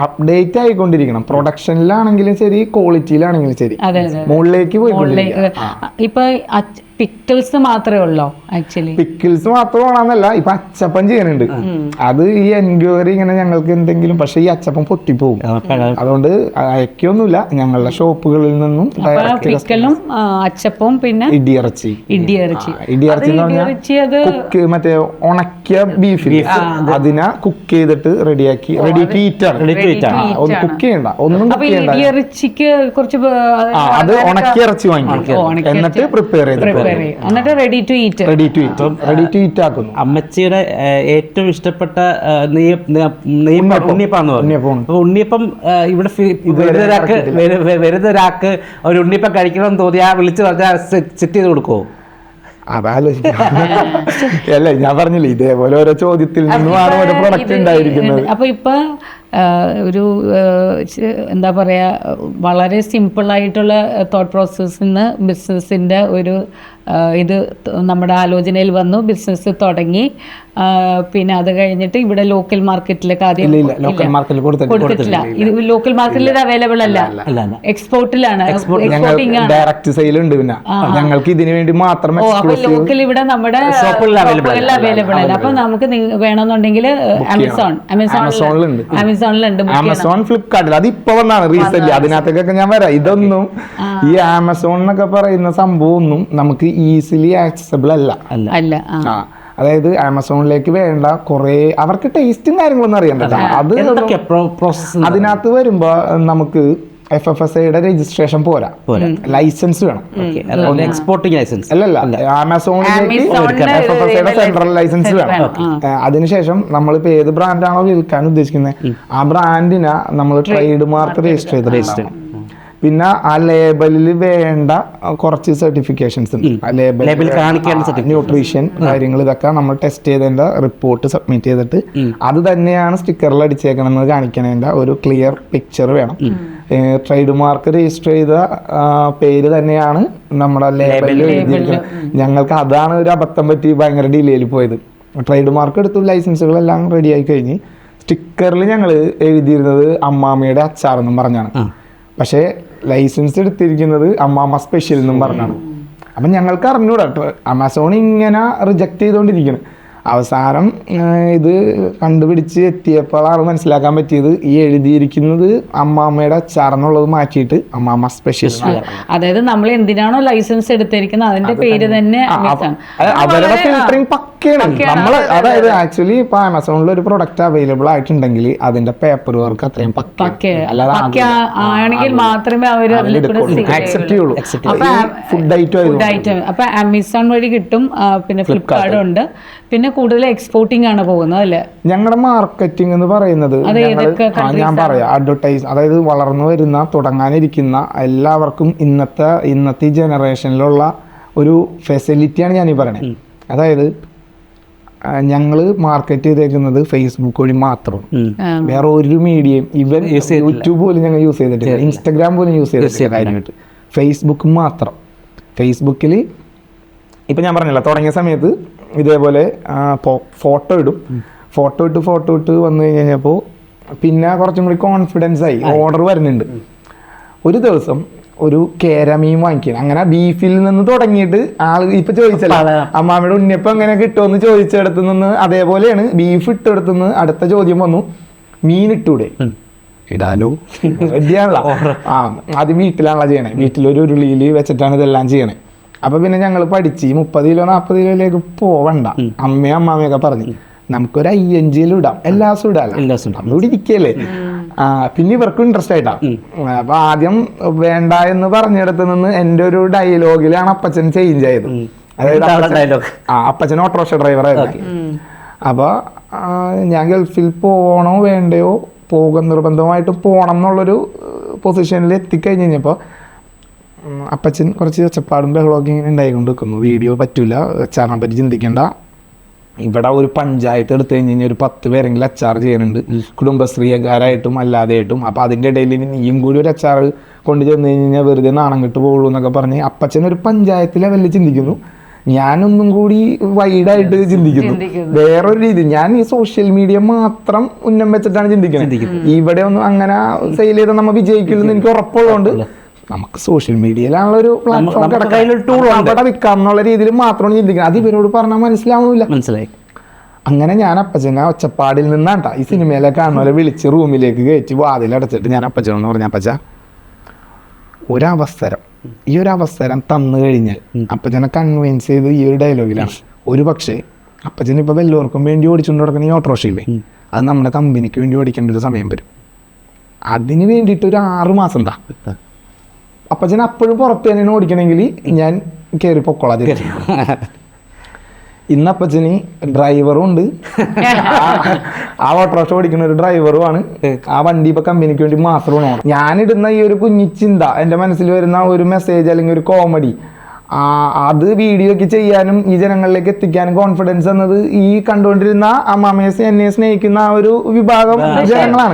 അപ്ഡേറ്റ് ആയിക്കൊണ്ടിരിക്കണം. പ്രൊഡക്ഷനിലാണെങ്കിലും ശരി ക്വാളിറ്റിയിലാണെങ്കിലും ശരി. മുകളിലേക്ക് പോയി ഇപ്പൊ പിക്ചൽസ് മാത്രമേ ഉള്ളോ ആക്ച്വലി പിക്കിൾസ് മാത്രം മാത്രമാണെന്നല്ല ഇപ്പൊ അച്ചപ്പം ചെയ്യാനുണ്ട് അത് ഈ എൻക്വയറി ഇങ്ങനെ ഞങ്ങൾക്ക് എന്തെങ്കിലും പക്ഷെ ഈ അച്ചപ്പം പൊട്ടിപ്പോകും അതുകൊണ്ട് അയക്കൊന്നുമില്ല. ഞങ്ങളുടെ ഷോപ്പുകളിൽ നിന്നും പിക്കലും അച്ചപ്പവും പിന്നെ ഇടിയിറച്ചി. ഇടിയിറച്ചി. ഇടിയറച്ചി ഇടിയിറച്ചി എന്ന് പറഞ്ഞാൽ അത് കുക്ക് മറ്റേ ഉണക്കിയ ബീഫ് അതിനെ കുക്ക് ചെയ്തിട്ട് റെഡിയാക്കി റെഡി ടു ഈറ്റ് ആണ്. ഒന്ന് കുക്ക് ചെയ്യണ്ട. ഒന്നും കുക്ക് ചെയ്യണ്ട. ഇടിയിറച്ചിക്ക് കുറച്ച് അത് ഉണക്കിയ ഇറച്ചി വാങ്ങി എന്നിട്ട് പ്രിപ്പയർ ചെയ്ത് ചെയ്യും. എന്നിട്ട് ready to eat ready to eat ready to eat ആക്കുന്നു. അമ്മച്ചിയുടെ ഏറ്റവും ഇഷ്ടപ്പെട്ട ഉണ്ണിയപ്പാന്ന് പറഞ്ഞു. ഉണ്ണിയപ്പം. ഇവിടെ ഫി- വരുന്ന ഒരാൾക്ക് വരു- വരു- വരുന്ന ഒരാൾക്ക് ഒരു ഉണ്ണിയപ്പം കഴിക്കണം തോന്നിയാ വിളിച്ചു പറഞ്ഞാൽ സെറ്റ് ചെയ്ത് കൊടുക്കുമോ അതാലോചിക്കാം അല്ല ഞാൻ പറഞ്ഞില്ലേ ഇതേപോലെ ഓരോ ചോദ്യത്തിൽ നിന്നുമാണ് ഓരോ പ്രൊഡക്റ്റ് ഉണ്ടായിരിക്കുന്നത്. അപ്പൊ ഇപ്പൊ ഒരു എന്താ പറയുക വളരെ സിമ്പിളായിട്ടുള്ള തോട്ട് പ്രോസസ്സിൽ നിന്ന് ബിസിനസ്സിന്റെ ഒരു ഇത് നമ്മുടെ ആലോചനയിൽ വന്നു. ബിസിനസ് തുടങ്ങി. പിന്നെ അത് കഴിഞ്ഞിട്ട് ഇവിടെ ലോക്കൽ മാർക്കറ്റിലേക്ക് ആദ്യം ലോക്കൽ മാർക്കറ്റിൽ കൊടുത്തിട്ട് കൊടുത്തിട്ടില്ല ഇത് ലോക്കൽ മാർക്കറ്റിൽ ഇത് അവൈലബിൾ അല്ല. എക്സ്പോർട്ടിലാണ് എക്സ്പോർട്ടിംഗ് ഡയറക്റ്റ് സെയിൽ ഉണ്ട് പിന്നെ. ഞങ്ങൾക്ക് ഇതിനു വേണ്ടി മാത്രം ലോക്കൽ ഇവിടെ നമ്മുടെ. അവൈലബിൾ അല്ല. അപ്പൊ നമുക്ക് വേണമെന്നുണ്ടെങ്കിൽ ആമസോൺ ആമസോൺ ആമസോണിലുണ്ട്. ആമസോണിലുണ്ട്. ആമസോൺ ഫ്ലിപ്കാർട്ടിൽ അത് ഇപ്പൊ വന്നാണ്. റീസെന്റ് അതിനകത്തേക്കൊക്കെ ഞാൻ വരാം. ഇതൊന്നും ഈ ആമസോൺ എന്നൊക്കെ പറയുന്ന സംഭവം ഒന്നും നമുക്ക് ഈസിലി ആക്സസിബിൾ അല്ല. അല്ല. അതായത് ആമസോണിലേക്ക് വേണ്ട കുറെ അവർക്ക് ടേസ്റ്റും കാര്യങ്ങളൊന്നും അറിയണ്ട അത്. അതിനകത്ത് വരുമ്പോ നമുക്ക് എഫ് എഫ് എസ് ഐയുടെ രജിസ്ട്രേഷൻ പോരാ. പോരാ. ലൈസൻസ് വേണം. എക്സ്പോർട്ടിംഗ് ലൈസൻസ് അല്ലല്ല ആമസോണിലേക്ക് എഫ് എഫ് എസ് ഐയുടെ സെൻട്രൽ ലൈസൻസ് വേണം. അതിനുശേഷം നമ്മളിപ്പോ ഏത് ബ്രാൻഡാണോ വിൽക്കാൻ ഉദ്ദേശിക്കുന്നത് ആ ബ്രാൻഡിനെ നമ്മൾ ട്രേഡ് മാർക്ക് രജിസ്റ്റർ ചെയ്ത് രജിസ്റ്റർ പിന്നെ ആ ലേബലിൽ വേണ്ട കുറച്ച് സർട്ടിഫിക്കേഷൻസ് ഉണ്ട്. ആ ലേബൽ കാണിക്കേണ്ട ന്യൂട്രീഷൻ കാര്യങ്ങൾ ഇതൊക്കെ നമ്മൾ ടെസ്റ്റ് ചെയ്തതിന്റെ റിപ്പോർട്ട് സബ്മിറ്റ് ചെയ്തിട്ട് അത് തന്നെയാണ് സ്റ്റിക്കറിൽ അടിച്ചേക്കണമെന്ന് കാണിക്കണതിന്റെ ഒരു ക്ലിയർ പിക്ചർ വേണം. ട്രേഡ് മാർക്ക് രജിസ്റ്റർ ചെയ്ത പേര് തന്നെയാണ് നമ്മുടെ ലേബലിൽ എഴുതിയിരിക്കുന്നത്. ഞങ്ങൾക്ക് അതാണ് ഒരു അബദ്ധം പറ്റി ഭയങ്കര ഡിലേയിൽ പോയത്. ട്രേഡ് മാർക്ക് എടുത്തു ലൈസൻസുകളെല്ലാം റെഡി ആയി കഴിഞ്ഞ്. സ്റ്റിക്കറിൽ ഞങ്ങൾ എഴുതിയിരുന്നത് അമ്മാമ്മയുടെ അച്ചാർ എന്നും പറഞ്ഞാണ് പക്ഷേ ലൈസൻസ് എടുത്തിരിക്കുന്നത് അമ്മാമ സ്പെഷ്യൽ എന്നും പറഞ്ഞാണ്. അപ്പം ഞങ്ങൾക്ക് അറിഞ്ഞൂടാ. ആമസോൺ ഇങ്ങനെ റിജക്ട് ചെയ്തുകൊണ്ടിരിക്കുന്നു അവസാനം ഇത് കണ്ടുപിടിച്ച് എത്തിയപ്പോഴാണ് മനസ്സിലാക്കാൻ പറ്റിയത്. ഈ എഴുതിയിരിക്കുന്നത് അമ്മാമ്മയുടെ അച്ചാറെന്നുള്ളത് മാറ്റിയിട്ട് അമ്മാമ്മ സ്പെഷ്യൽ അതായത് നമ്മൾ എന്തിനാണോ ലൈസൻസ് എടുത്തിരിക്കുന്നത്? അതിന്റെ പേര് തന്നെ. അവരുടെ ഫിൽറ്ററിങ് പക്കയാണ്. നമ്മൾ അതായത് ആക്ച്വലി ഇപ്പൊ ആമസോണിൽ ഒരു പ്രൊഡക്റ്റ് അവൈലബിൾ ആയിട്ടുണ്ടെങ്കിൽ അതിന്റെ പേപ്പർ വർക്ക് അത്രയും ആണെങ്കിൽ മാത്രമേ അവർ ചെയ്യുള്ളൂ. ഐറ്റം ഫുഡ് ഐറ്റം അപ്പൊ ആമസോൺ വഴി കിട്ടും. പിന്നെ ഫ്ലിപ്കാർട്ടും ഉണ്ട്. പിന്നെ കൂടുതൽ എക്സ്പോർട്ടിംഗ് ആണ് പോകുന്നത് അല്ലേ? ഞങ്ങളുടെ മാർക്കറ്റിംഗ് എന്ന് പറയുന്നത് ഞാൻ പറയാം. അഡ്വർടൈസ് അതായത് വളർന്നു വരുന്ന തുടങ്ങാനിരിക്കുന്ന എല്ലാവർക്കും ഇന്നത്തെ ഇന്നത്തെ ഈ ജനറേഷനിലുള്ള ഒരു ഫെസിലിറ്റിയാണ് ഞാൻ ഈ പറയുന്നത് അതായത് ഞങ്ങൾ മാർക്കറ്റ് ചെയ്തേക്കുന്നത് ഫേസ്ബുക്ക് വഴി മാത്രമാണ്. വേറെ ഒരു മീഡിയയും ഇവൻ യൂട്യൂബ് പോലും ഞങ്ങൾ യൂസ് ചെയ്തിട്ടില്ല. ഇൻസ്റ്റാഗ്രാം പോലും യൂസ് ചെയ്തിട്ടില്ല. കാര്യമായിട്ട് ഫേസ്ബുക്ക് മാത്രം. ഫേസ്ബുക്കിൽ ഇപ്പം ഞാൻ പറഞ്ഞില്ല തുടങ്ങിയ സമയത്ത് ഇതേപോലെ ഫോട്ടോ ഇടും. ഫോട്ടോ ഇട്ട് ഫോട്ടോ ഇട്ട് വന്നു കഴിഞ്ഞപ്പോൾ പിന്നെ കുറച്ചും കൂടി കോൺഫിഡൻസ് ആയി. ഓർഡർ വരുന്നുണ്ട്. ഒരു ദിവസം ഒരു കേരമീൻ വാങ്ങിക്കണം അങ്ങനെ ബീഫിൽ നിന്ന് തുടങ്ങിയിട്ട് ആൾ ഇപ്പൊ ചോദിച്ചല്ലോ അമ്മാമ്മയുടെ ഉണ്ണിയപ്പം എങ്ങനെ കിട്ടുമെന്ന് ചോദിച്ചെടുത്ത് നിന്ന് അതേപോലെയാണ് ബീഫ് ഇട്ടെടുത്ത് നിന്ന് അടുത്ത ചോദ്യം വന്നു മീൻ ഇട്ടൂടെ? ഇടാലോ. റെഡിയാണല്ലോ ആ അത് വീട്ടിലാണല്ലോ ചെയ്യണേ. വീട്ടിലൊരു ഉരുളിയിൽ വെച്ചിട്ടാണ് ഇതെല്ലാം ചെയ്യണേ. അപ്പൊ പിന്നെ ഞങ്ങൾ പഠിച്ച് ഈ മുപ്പത് കിലോ നാൽപ്പത് കിലോയിലേക്ക് പോവണ്ട. അമ്മയും അമ്മാമയൊക്കെ പറഞ്ഞു നമുക്കൊരു അയ്യഞ്ചിലും ഇടാം. എല്ലാ ദിവസവും ഇടാലോ? എല്ലാ ദിവസവും നമ്മളിവിടെ ഇരിക്കല്ലേ? പിന്നെ ഇവർക്കും ഇൻട്രസ്റ്റ് ആയിട്ടാ. അപ്പൊ ആദ്യം വേണ്ട എന്ന് പറഞ്ഞിടത്ത് നിന്ന് എന്റെ ഒരു ഡയലോഗിലാണ് അപ്പച്ചൻ ചേഞ്ച് ആയത്. അതായത് ആ അപ്പച്ചൻ ഓട്ടോറിക്ഷ ഡ്രൈവറായിരുന്നു അപ്പൊ ആ, ഞാൻ ഗൾഫിൽ പോകണോ വേണ്ടയോ പോകുന്ന നിർബന്ധമായിട്ട് പോകണം എന്നുള്ളൊരു പൊസിഷനിൽ എത്തിക്കഴിഞ്ഞ് കഴിഞ്ഞപ്പോൾ ഉം, അപ്പച്ചൻ കുറച്ച് ഒച്ചപ്പാടും ബഹളമൊക്കെ ഇങ്ങനെ ഉണ്ടായിക്കൊണ്ട് നിൽക്കുന്നു വീഡിയോ പറ്റൂല അച്ചാറിനെ പറ്റി ചിന്തിക്കേണ്ട. ഇവിടെ ഒരു പഞ്ചായത്ത് എടുത്തു കഴിഞ്ഞ് കഴിഞ്ഞാൽ ഒരു പത്ത് പേരെങ്കിലും അച്ചാർ ചെയ്യുന്നുണ്ട്. കുടുംബശ്രീകാരായിട്ടും അല്ലാതെയായിട്ടും. അപ്പം അതിന്റെ ഇടയിൽ ഇനി നീയും കൂടി ഒരു അച്ചാർ കൊണ്ട് ചെന്ന് കഴിഞ്ഞ് കഴിഞ്ഞാൽ വെറുതെ നാണം കെട്ട് പോകുള്ളൂ എന്നൊക്കെ പറഞ്ഞ് അപ്പച്ചൻ ഒരു പഞ്ചായത്ത് ലെവലിൽ ചിന്തിക്കുന്നു. ഞാനൊന്നും കൂടി വൈഡായിട്ട് ചിന്തിക്കുന്നു. വേറൊരു രീതി ഞാൻ ഈ സോഷ്യൽ മീഡിയ മാത്രം ഉന്നം വെച്ചിട്ടാണ് ചിന്തിക്കുന്നത്. ഇവിടെ ഒന്നും അങ്ങനെ സെയിൽ ചെയ്താൽ നമ്മൾ വിജയിക്കില്ലെന്ന് എനിക്ക് ഉറപ്പുള്ളതുകൊണ്ട് നമുക്ക് സോഷ്യൽ മീഡിയയിലാണുള്ള ഒരു പ്ലാറ്റ്ഫോം വിൽക്കാം എന്നുള്ള രീതിയിൽ മാത്രമാണ് ചിന്തിക്കുന്നത്. അത് ഇവരോട് പറഞ്ഞാൽ മനസ്സിലാവുന്നില്ല. മനസ്സിലായി. അങ്ങനെ ഞാൻ അപ്പച്ചനെ ആ ഒച്ചപ്പാടിൽ നിന്നാട്ടാ ഈ സിനിമയിലെ കാണുന്നവരെ വിളിച്ച് റൂമിലേക്ക് കയറ്റി വാതിലടച്ചിട്ട് ഞാൻ അപ്പച്ചനോട് പറഞ്ഞ അപ്പച്ച ഒരവസരം ഈ ഒരു അവസരം തന്നു കഴിഞ്ഞാൽ അപ്പച്ചനെ കൺവിൻസ് ചെയ്ത് ഈ ഒരു ഡയലോഗിലാണ് ഒരു പക്ഷേ അപ്പച്ചൻ ഇപ്പൊ വല്ലവർക്കും വേണ്ടി ഓടിച്ചുകൊണ്ട് നടക്കുന്ന ഈ ഓട്ടോറിക്ഷയില്ലേ അത് നമ്മുടെ കമ്പനിക്ക് വേണ്ടി ഓടിക്കേണ്ട ഒരു സമയം വരും. അതിന് വേണ്ടിയിട്ട് ഒരു ആറ് മാസം എന്താ? അപ്പച്ചൻ അപ്പോഴും പുറത്ത് തന്നെയാണ് ഓടിക്കണമെങ്കിൽ ഞാൻ കയറി പൊക്കോളാം തിരിച്ച്. ഇന്ന് അപ്പച്ചന് ഡ്രൈവറും ഉണ്ട്. ആ- ഓട്ടോറിക്ഷ ഓടിക്കുന്ന ഒരു ഡ്രൈവറുമാണ് ആ വണ്ടി ഇപ്പൊ കമ്പനിക്ക് വേണ്ടി മാത്രമാണ്. ഞാനിടുന്ന ഈ ഒരു കുഞ്ഞി ചിന്ത എന്റെ മനസ്സിൽ വരുന്ന ഒരു മെസ്സേജ് അല്ലെങ്കിൽ ഒരു കോമഡി അത് വീഡിയോ ഒക്കെ ചെയ്യാനും ഈ ജനങ്ങളിലേക്ക് എത്തിക്കാനും കോൺഫിഡൻസ് എന്നത് ഈ കണ്ടുകൊണ്ടിരുന്ന അമ്മാമയെ എന്നെ സ്നേഹിക്കുന്ന ആ ഒരു വിഭാഗം ജനങ്ങളാണ്.